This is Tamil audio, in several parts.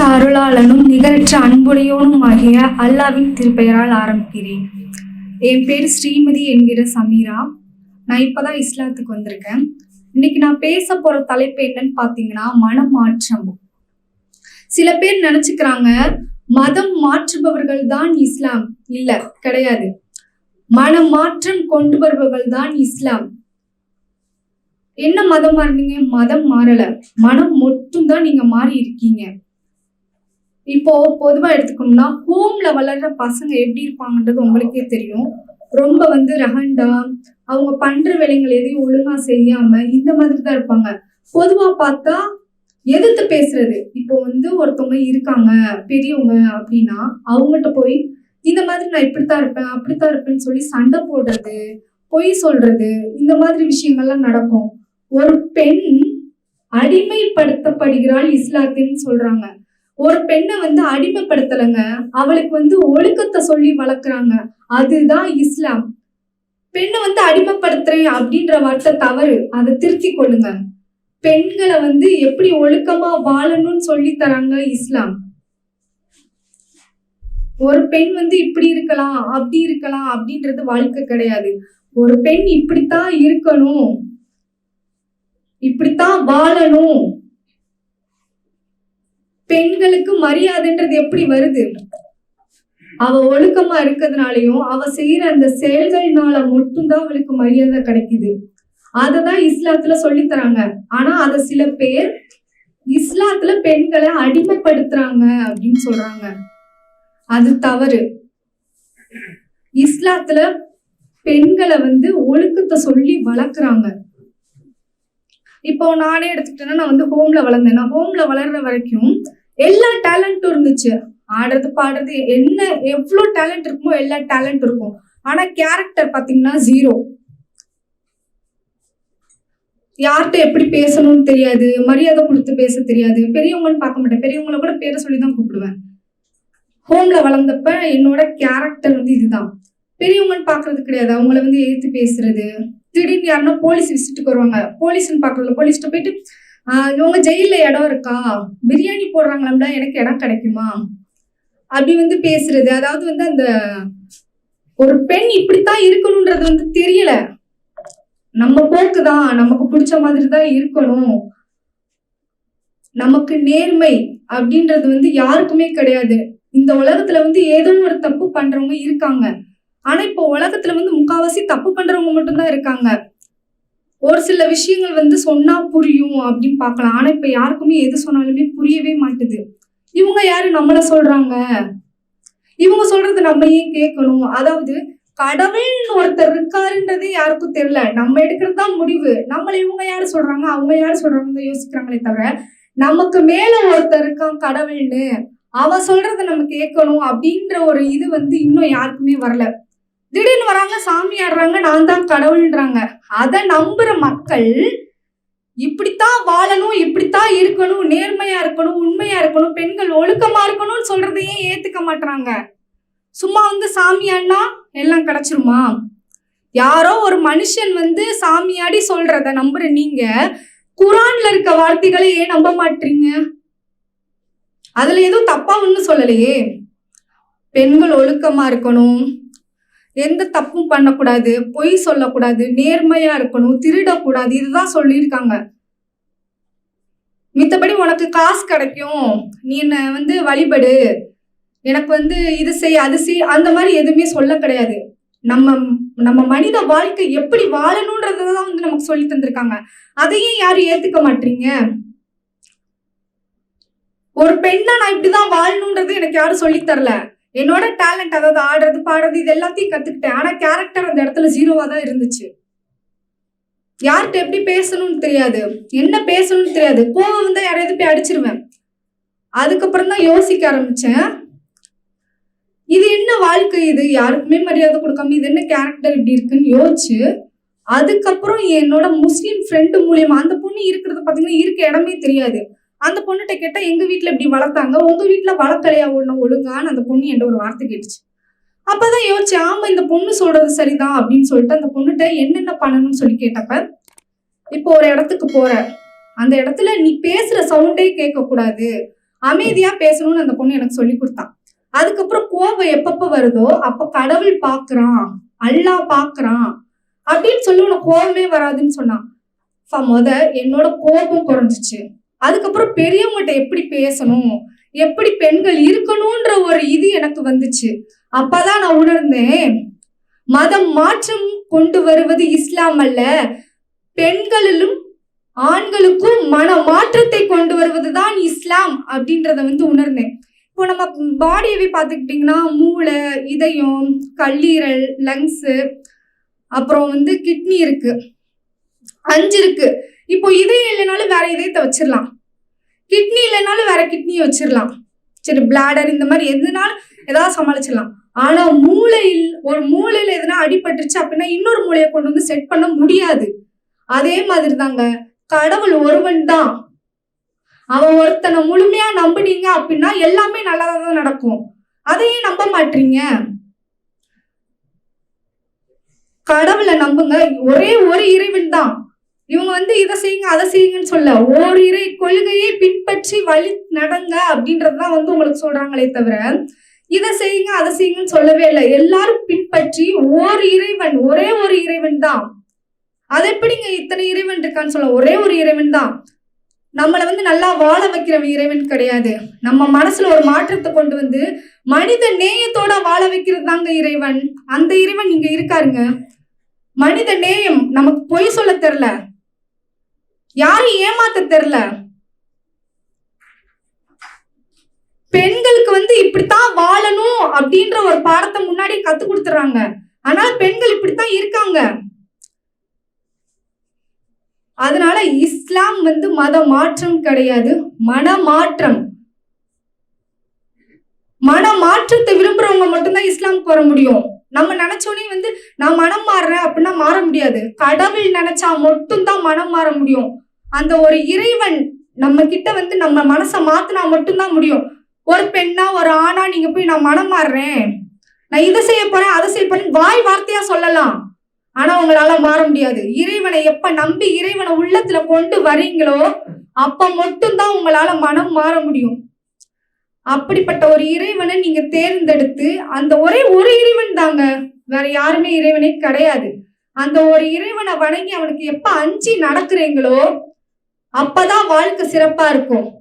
அருளாளனும் நிகரற்ற அன்புடையோனும் ஆகிய அல்லாவின் திருப்பெயரால் ஆரம்பிக்கிறேன். என் பேர் ஸ்ரீமதி என்கிற சமீரா. நான் இப்பதான் இஸ்லாத்துக்கு வந்திருக்கேன். இன்னைக்கு நான் பேச போற தலைப்பு என்னன்னு பார்த்தீங்கன்னா மனமாற்றம். சில பேர் நினைச்சுக்கிறாங்க மதம் மாற்றுபவர்கள் தான் இஸ்லாம். இல்ல கிடையாது. மனமாற்றம் கொண்டு வருபவர்கள் தான் இஸ்லாம். என்ன மதம் மாறினீங்க மதம் மாறல. மனம் மட்டும் தான் நீங்க மாறி இருக்கீங்க இப்போ பொதுவாக எடுத்துக்கணும்னா ஹோம்ல வளர்ற பசங்க எப்படி இருப்பாங்கன்றது உங்களுக்கே தெரியும். ரொம்ப வந்து ரகண்டா அவங்க பண்ற வேலைகள் எதையும் ஒழுங்கா செய்யாம இந்த மாதிரி தான் இருப்பாங்க. பொதுவா பார்த்தா எதிர்த்து பேசுறது. இப்போ வந்து ஒருத்தவங்க இருக்காங்க பெரியவங்க அப்படின்னா அவங்ககிட்ட போய் இந்த மாதிரி நான் இப்படித்தான் இருப்பேன் அப்படித்தான் இருப்பேன்னு சொல்லி சண்டை போடுறது பொய் சொல்றது இந்த மாதிரி விஷயங்கள்லாம் நடக்கும். ஒரு பெண் அடிமைப்படுத்தப்படுகிறாள் இஸ்லாத்தின்னு சொல்றாங்க. ஒரு பெண்ணை வந்து அடிமைப்படுத்தலைங்க. அவளுக்கு வந்து ஒழுக்கத்தை சொல்லி வளர்க்குறாங்க. அதுதான் இஸ்லாம். பெண்ணை வந்து அடிமைப்படுத்துறேன் அப்படின்ற வார்த்தை தவறு. அதை திருத்தி கொள்ளுங்க. பெண்களை வந்து எப்படி ஒழுக்கமா வாழணும்னு சொல்லி தராங்க இஸ்லாம். ஒரு பெண் வந்து இப்படி இருக்கலாம் அப்படி இருக்கலாம் அப்படின்றது வாழ்க்கை கிடையாது. ஒரு பெண் இப்படித்தான் இருக்கணும். இப்படித்தான் வாழணும். பெண்களுக்கு மரியாதைன்றது எப்படி வருது? அவ ஒழுக்கமா இருக்கிறதுனாலயும் அவ செய்யற அந்த செயல்கள்னால மட்டும்தான் அவளுக்கு மரியாதை கிடைக்குது. அததான் இஸ்லாத்துல சொல்லி தராங்க ஆனா அத சில பேர் இஸ்லாத்துல பெண்களை அடிமைப்படுத்துறாங்க அப்படின்னு சொல்றாங்க. அது தவறு. இஸ்லாத்துல பெண்களை வந்து ஒழுக்கத்தை சொல்லி வளர்க்குறாங்க. இப்போ நானே எடுத்துக்கிட்டேன்னா நான் வந்து ஹோம்ல வளர்ந்தேன். நான் ஹோம்ல வளர்ற வரைக்கும் எல்லா டேலண்ட்டும் இருந்துச்சு. ஆடுறது பாடுறது என்ன எவ்வளோ டேலண்ட் இருக்குமோ எல்லா டேலண்ட் இருக்கும். ஆனா கேரக்டர் பாத்தீங்கன்னா ஜீரோ யார்கிட்ட எப்படி பேசணும்னு தெரியாது. மரியாதை கொடுத்து பேச தெரியாது. பெரியவங்கன்னு பார்க்க மாட்டேன். பெரியவங்கள கூட பேரை சொல்லி தான் கூப்பிடுவேன் ஹோம்ல வளர்ந்தப்ப என்னோட கேரக்டர் வந்து இதுதான். பெரியவங்கன்னு பாக்குறது கிடையாது. அவங்கள வந்து எதிர்த்து பேசுறது. திடீர்னு யாருன்னா போலீஸ் விசிட்டுக்கு வருவாங்க. போலீஸ்ன்னு பாக்குறதுல போலீஸ்கிட்ட போயிட்டு இவங்க ஜெயில இடம் இருக்கா? பிரியாணி போடுறாங்களாம்டா எனக்கு இடம் கிடைக்குமா? அப்படி வந்து பேசுறது. அதாவது வந்து அந்த ஒரு பெண் இப்படித்தான் இருக்கணும்ன்றது வந்து தெரியல. நம்ம போக்கு தான். நமக்கு பிடிச்ச மாதிரி தான் இருக்கணும். நமக்கு நேர்மை அப்படின்றது வந்து யாருக்குமே கிடையாது. இந்த உலகத்துல வந்து ஏதோ ஒரு தப்பு பண்றவங்க இருக்காங்க. ஆனா இப்போ உலகத்துல வந்து முக்காவாசி தப்பு பண்றவங்க மட்டும்தான் இருக்காங்க. ஒரு சில விஷயங்கள் வந்து சொன்னா புரியும் அப்படின்னு பார்க்கலாம். ஆனா இப்ப யாருக்குமே எது சொன்னாலுமே புரியவே மாட்டுது. இவங்க யாரு? நம்மள சொல்றாங்க. இவங்க சொல்றது நம்ம ஏன் கேட்கணும்? அதாவது கடவுள்னு ஒருத்தர் இருக்காருன்றதே யாருக்கும் தெரியல. நம்ம எடுக்கிறது தான் முடிவு. நம்மள இவங்க யாரு சொல்றாங்க? அவங்க யாரு சொல்றாங்கன்னு யோசிக்கிறாங்களே தவிர நமக்கு மேல ஒருத்தர் இருக்கான் கடவுள்னு அவ சொல்றத நம்ம கேட்கணும் அப்படின்ற ஒரு இது வந்து இன்னும் யாருக்குமே வரல. திடீர்னு வராங்க சாமி ஆடுறாங்க நான் தான் கடவுள்ன்றாங்க. அதை நம்புற மக்கள் இப்படித்தான் வாழணும் இப்படித்தான் இருக்கணும் நேர்மையா இருக்கணும் உண்மையா இருக்கணும் பெண்கள் ஒழுக்கமா இருக்கணும்னு சொல்றதையே ஏத்துக்க மாட்டாங்க சும்மா வந்து சாமியாடினா எல்லாம் கிடைச்சிருமா? யாரோ ஒரு மனுஷன் வந்து சாமியாடி சொல்றத நம்புற நீங்க குரான்ல இருக்க வார்த்தைகளை ஏன் நம்ப மாட்டீங்க அதுல எதுவும் தப்பா ஒன்றும் சொல்லலையே. பெண்கள் ஒழுக்கமா இருக்கணும் எந்த தப்பும் பண்ணக்கூடாது பொய் சொல்லக்கூடாது நேர்மையா இருக்கணும் திருடக்கூடாது இதுதான் சொல்லியிருக்காங்க. மித்தபடி உனக்கு காசு கிடைக்கும் நீ என்ன வந்து வழிபடு எனக்கு வந்து இது செய் அது செய் அந்த மாதிரி எதுவுமே சொல்ல கிடையாது. நம்ம நம்ம மனித வாழ்க்கை எப்படி வாழணுன்றதை தான் வந்து நமக்கு சொல்லி தந்திருக்காங்க. அதையும் யாரும் ஏத்துக்க மாட்டீங்க. ஒரு பெண்ணா நான் இப்படிதான் வாழணுன்றது எனக்கு யாரும் சொல்லித் தரல. என்னோட டேலண்ட் அதாவது ஆடுறது பாடுறது இது எல்லாத்தையும் கத்துக்கிட்டேன். ஆனா கேரக்டர் அந்த இடத்துல ஜீரோவா தான் இருந்துச்சு. யார்கிட்ட எப்படி பேசணும்னு தெரியாது. என்ன பேசணும்னு தெரியாது. கோவம் தான் யாரையாவது போய் அடிச்சிருவேன். அதுக்கப்புறம் தான் யோசிக்க ஆரம்பிச்சேன். இது என்ன வாழ்க்கை இது? யாருக்குமே மரியாதை கொடுக்காம இது என்ன கேரக்டர் இப்படி இருக்குன்னு யோசிச்சு அதுக்கப்புறம் என்னோட முஸ்லீம் ஃப்ரெண்டு மூலியமா அந்த பொண்ணு இருக்கிறத பார்த்தீங்கன்னா இருக்க இடமே தெரியாது. அந்த பொண்ணுகிட்ட கேட்டால் எங்கள் வீட்டில் இப்படி வளர்த்தாங்க? உங்கள் வீட்டில் வளர்க்கலையா ஒன்று ஒழுங்கான்னு? அந்த பொண்ணு என்கிட்ட ஒரு வார்த்தை கேட்டுச்சு. அப்பதான் யோசிச்சேன் ஆமா இந்த பொண்ணு சொல்றது சரிதான் அப்படின்னு சொல்லிட்டு அந்த பொண்ணுகிட்ட என்னென்ன பண்ணணும்னு சொல்லி கேட்டப்ப இப்போ ஒரு இடத்துக்கு போற அந்த இடத்துல நீ பேசுற சவுண்டே கேட்கக்கூடாது. அமைதியாக அமைதியா பேசணும்னு அந்த பொண்ணு எனக்கு சொல்லி கொடுத்தான் அதுக்கப்புறம் கோபம் எப்பப்ப வருதோ அப்ப கடவுள் பாக்குறான் அல்லாஹ் பாக்குறான். அப்படின்னு சொல்லி உனக்கு கோபமே வராதுன்னு சொன்னான். ஃப, முத என்னோட கோபம் குறைஞ்சிச்சு. அதுக்கப்புறம் பெரியவங்ககிட்ட எப்படி பேசணும்? எப்படி பெண்கள் இருக்கணும்ன்ற ஒரு இது எனக்கு வந்துச்சு. அப்பதான் நான் உணர்ந்தேன் மதம் மாற்றம் கொண்டு வருவது இஸ்லாம் அல்ல. பெண்களிலும் ஆண்களுக்கும் மன மாற்றத்தை கொண்டு வருவதுதான் இஸ்லாம் அப்படின்றத வந்து உணர்ந்தேன். இப்போ நம்ம பாடியவே பார்த்துக்கிட்டிங்கன்னா மூளை இதயம் கல்லீரல் லங்ஸு அப்புறம் வந்து கிட்னி இருக்கு. அஞ்சு இருக்குது இப்போ இதயம் இல்லைனாலும் வேற இதயத்தை வச்சிடலாம் கிட்னி இல்லைனாலும் வேற கிட்னியை வச்சிடலாம் சரி பிளாடர் இந்த மாதிரி எதுனாலும் ஏதாவது சமாளிச்சிடலாம் ஆனா மூளையில் ஒரு மூளையில எதுனா அடிபட்டுருச்சு அப்படின்னா இன்னொரு மூளையை கொண்டு வந்து செட் பண்ண முடியாது. அதே மாதிரி தாங்க கடவுள் ஒருவன் தான். அவன் ஒருத்தனை முழுமையா நம்புனீங்க அப்படின்னா எல்லாமே நல்லதா தான் நடக்கும். அதையே நம்ப மாட்டீங்க கடவுளை நம்புங்க. ஒரே ஒரு இறைவன் தான். இவங்க வந்து இதை செய்யுங்க அதை செய்யுங்கன்னு சொல்ல. ஓர் இறை கொள்கையை பின்பற்றி வழி நடங்க அப்படின்றதுதான் வந்து உங்களுக்கு சொல்றாங்களே தவிர இதை செய்யுங்க அதை செய்யுங்கன்னு சொல்லவே இல்லை. எல்லாரும் பின்பற்றி ஓர் இறைவன் ஒரே ஒரு இறைவன் தான். அது எப்படிங்க இத்தனை இறைவன் இருக்கான்னு சொல்ல ஒரே ஒரு இறைவன் தான். நம்மளை வந்து நல்லா வாழ வைக்கிற இறைவன் கிடையாது. நம்ம மனசுல ஒரு மாற்றத்தை கொண்டு வந்து மனித நேயத்தோட வாழ வைக்கிறது தாங்க இறைவன். அந்த இறைவன் இங்க இருக்காருங்க. மனித நேயம் நமக்கு பொய் சொல்ல தெரில யாரும் ஏமாத்த தெரில? பெண்களுக்கு வந்து இப்படித்தான் வாழணும் அப்படின்ற ஒரு பாடத்தை முன்னாடி கத்து கொடுத்துறாங்க. ஆனால் பெண்கள் இப்படித்தான் இருக்காங்க. அதனால இஸ்லாம் வந்து மத மாற்றம் கிடையாது மன மாற்றம் மன மாற்றத்தை விரும்புறவங்க மட்டும்தான் இஸ்லாமுக்கு வர முடியும். நம்ம நினைச்சோடனே வந்து நான் மனம் மாறுறேன் அப்படின்னா மாற முடியாது. கடவுள் நினைச்சா மட்டும்தான் மனம் மாற முடியும். அந்த ஒரு இறைவன் நம்ம கிட்ட வந்து நம்ம மனசை மாத்தினா மட்டும்தான் முடியும். ஒரு பெண்ணா ஒரு ஆணா நீங்க போய் நான் மனம் மாறுறேன். நான் இதை செய்ய போறேன் அதை செய்ய போறேன் வாய் வார்த்தையா சொல்லலாம். ஆனா உங்களால மாற முடியாது. இறைவனை எப்ப நம்பி இறைவனை உள்ளத்துல கொண்டு வரீங்களோ அப்ப மட்டும்தான் உங்களால மனம் மாற முடியும். அப்படிப்பட்ட ஒரு இறைவனை நீங்க தேர்ந்தெடுத்து அந்த ஒரே ஒரு இறைவன் தாங்க. வேற யாருமே இறைவனே கிடையாது. அந்த ஒரு இறைவனை வணங்கி அவனுக்கு எப்ப அஞ்சி நடக்கிறீங்களோ அப்பதான் வாழ்க்கை சிறப்பா இருக்கும்.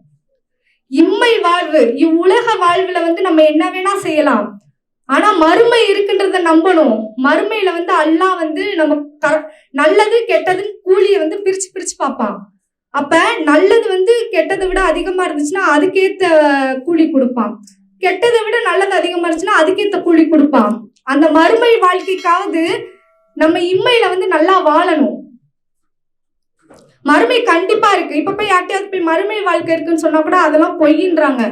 இம்மை வாழ்வு இவ்வுலக வாழ்வுல வந்து நம்ம என்ன வேணா செய்யலாம். ஆனா மறுமை இருக்குன்றத நம்பணும். மறுமையில வந்து அல்லாஹ் வந்து நம்ம க- நல்லது கெட்டதுன்னு கூலியை வந்து பிரிச்சு பிரிச்சு பார்ப்பான். அப்ப நல்லது வந்து கெட்டதை விட அதிகமா இருந்துச்சுன்னா அதுக்கேத்த கூலி கொடுப்பான். கெட்டதை விட நல்லது அதிகமா இருந்துச்சுன்னா அதுக்கேத்த கூலி கொடுப்பான். அந்த மறுமை வாழ்க்கைக்காவது நம்ம இம்மையில வந்து நல்லா வாழணும். மறுமை கண்டிப்பா இருக்கு. இப்ப போய் யார்ட்டையாவது போய் மறுமை வாழ்க்கை இருக்குன்னு சொன்னா கூட அதெல்லாம் பொய்ன்றாங்க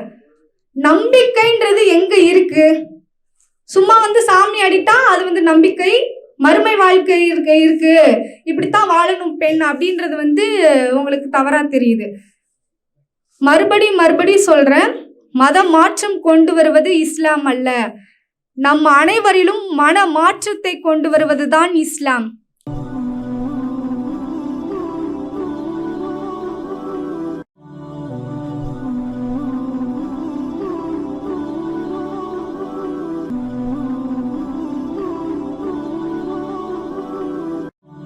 நம்பிக்கைன்றது எங்க இருக்கு? சும்மா வந்து சாமி அடிட்டா அது வந்து நம்பிக்கை மறுமை வாழ்க்கை இருக்கு இருக்கு. இப்படித்தான் வாழணும் பெண் அப்படின்றது வந்து உங்களுக்கு தவறா தெரியுது. மறுபடி மறுபடி சொல்றேன் மத மாற்றம் கொண்டு வருவது இஸ்லாம் அல்ல. நம் அனைவரிலும் மன மாற்றத்தை கொண்டு வருவதுதான் இஸ்லாம்.